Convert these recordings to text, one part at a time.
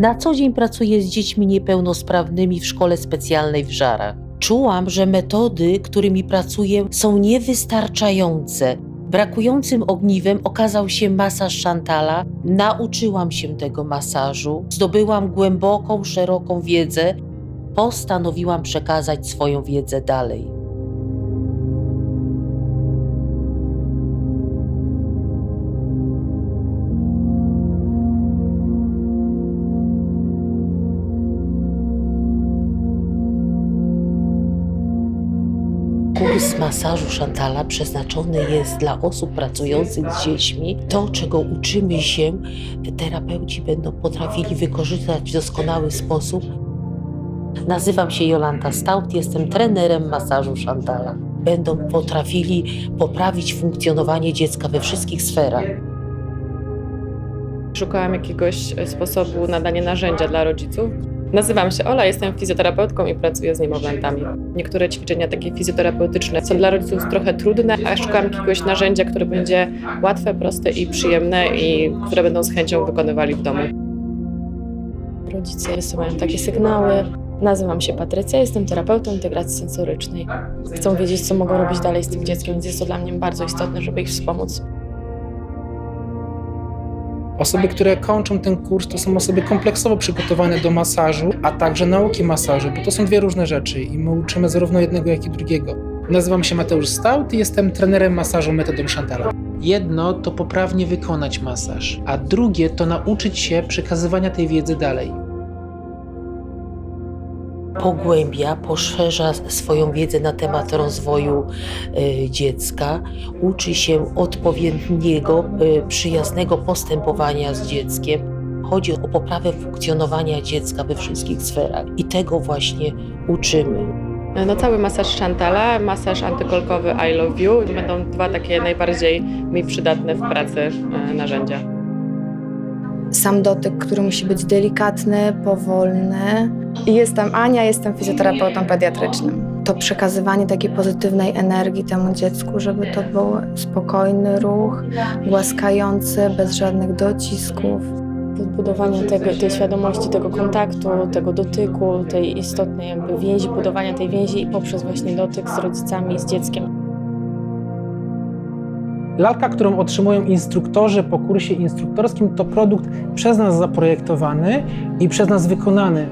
Na co dzień pracuję z dziećmi niepełnosprawnymi w szkole specjalnej w Żarach. Czułam, że metody, którymi pracuję, są niewystarczające. Brakującym ogniwem okazał się masaż Chantala. Nauczyłam się tego masażu, zdobyłam głęboką, szeroką wiedzę. Postanowiłam przekazać swoją wiedzę dalej. Kurs masażu Chantala przeznaczony jest dla osób pracujących z dziećmi. To, czego uczymy się, terapeuci będą potrafili wykorzystać w doskonały sposób. Nazywam się Jolanta Stout, jestem trenerem masażu Chantala. Będą potrafili poprawić funkcjonowanie dziecka we wszystkich sferach. Szukałam jakiegoś e, sposobu nadania narzędzia dla rodziców. Nazywam się Ola, jestem fizjoterapeutką i pracuję z niemowlętami. Niektóre ćwiczenia takie fizjoterapeutyczne są dla rodziców trochę trudne, a szukam jakiegoś narzędzia, które będzie łatwe, proste i przyjemne i które będą z chęcią wykonywali w domu. Rodzice wysyłają takie sygnały. Nazywam się Patrycja, jestem terapeutą integracji sensorycznej. Chcą wiedzieć, co mogą robić dalej z tym dzieckiem, więc jest to dla mnie bardzo istotne, żeby ich wspomóc. Osoby, które kończą ten kurs, to są osoby kompleksowo przygotowane do masażu, a także nauki masażu, bo to są dwie różne rzeczy i my uczymy zarówno jednego, jak i drugiego. Nazywam się Mateusz Stout i jestem trenerem masażu metodą Chantala. Jedno to poprawnie wykonać masaż, a drugie to nauczyć się przekazywania tej wiedzy dalej. Pogłębia, poszerza swoją wiedzę na temat rozwoju e, dziecka, uczy się odpowiedniego, e, przyjaznego postępowania z dzieckiem. Chodzi o poprawę funkcjonowania dziecka we wszystkich sferach i tego właśnie uczymy. Na cały masaż Chantala, masaż antykolkowy I Love You będą dwa takie najbardziej mi przydatne w pracy e, narzędzia. Sam dotyk, który musi być delikatny, powolny. Jestem Ania, jestem fizjoterapeutą pediatrycznym. To przekazywanie takiej pozytywnej energii temu dziecku, żeby to był spokojny ruch, głaskający, bez żadnych docisków. Budowanie tego, tej świadomości, tego kontaktu, tego dotyku, tej istotnej jakby więzi, budowania tej więzi poprzez właśnie dotyk z rodzicami, z dzieckiem. Lalka, którą otrzymują instruktorzy po kursie instruktorskim, to produkt przez nas zaprojektowany i przez nas wykonany.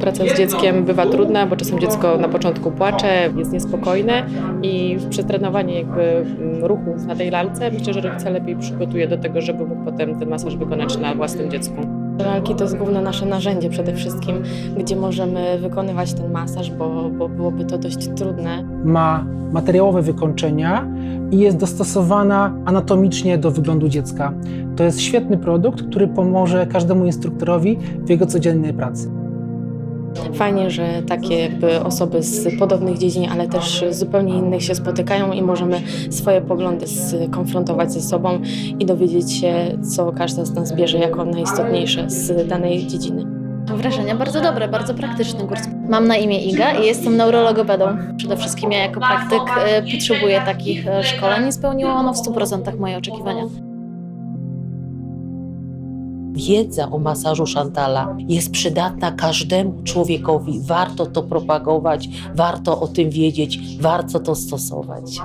Praca z dzieckiem bywa trudna, bo czasem dziecko na początku płacze, jest niespokojne i przetrenowanie jakby mm, ruchów na tej lalce myślę, że rodzica lepiej przygotuje do tego, żeby mógł potem ten masaż wykonać na własnym dziecku. Lalki to jest główne nasze narzędzie przede wszystkim, gdzie możemy wykonywać ten masaż, bo, bo byłoby to dość trudne. Ma materiałowe wykończenia i jest dostosowana anatomicznie do wyglądu dziecka. To jest świetny produkt, który pomoże każdemu instruktorowi w jego codziennej pracy. Fajnie, że takie jakby osoby z podobnych dziedzin, ale też zupełnie innych się spotykają i możemy swoje poglądy skonfrontować ze sobą i dowiedzieć się, co każda z nas bierze jako najistotniejsze z danej dziedziny. Wrażenia bardzo dobre, bardzo praktyczny kurs. Mam na imię Iga i jestem neurologopedą. Przede wszystkim ja jako praktyk e, potrzebuję takich e, szkoleń i spełniło ono w 100% moje oczekiwania. Wiedza o masażu Chantala jest przydatna każdemu człowiekowi. Warto to propagować, warto o tym wiedzieć, warto to stosować.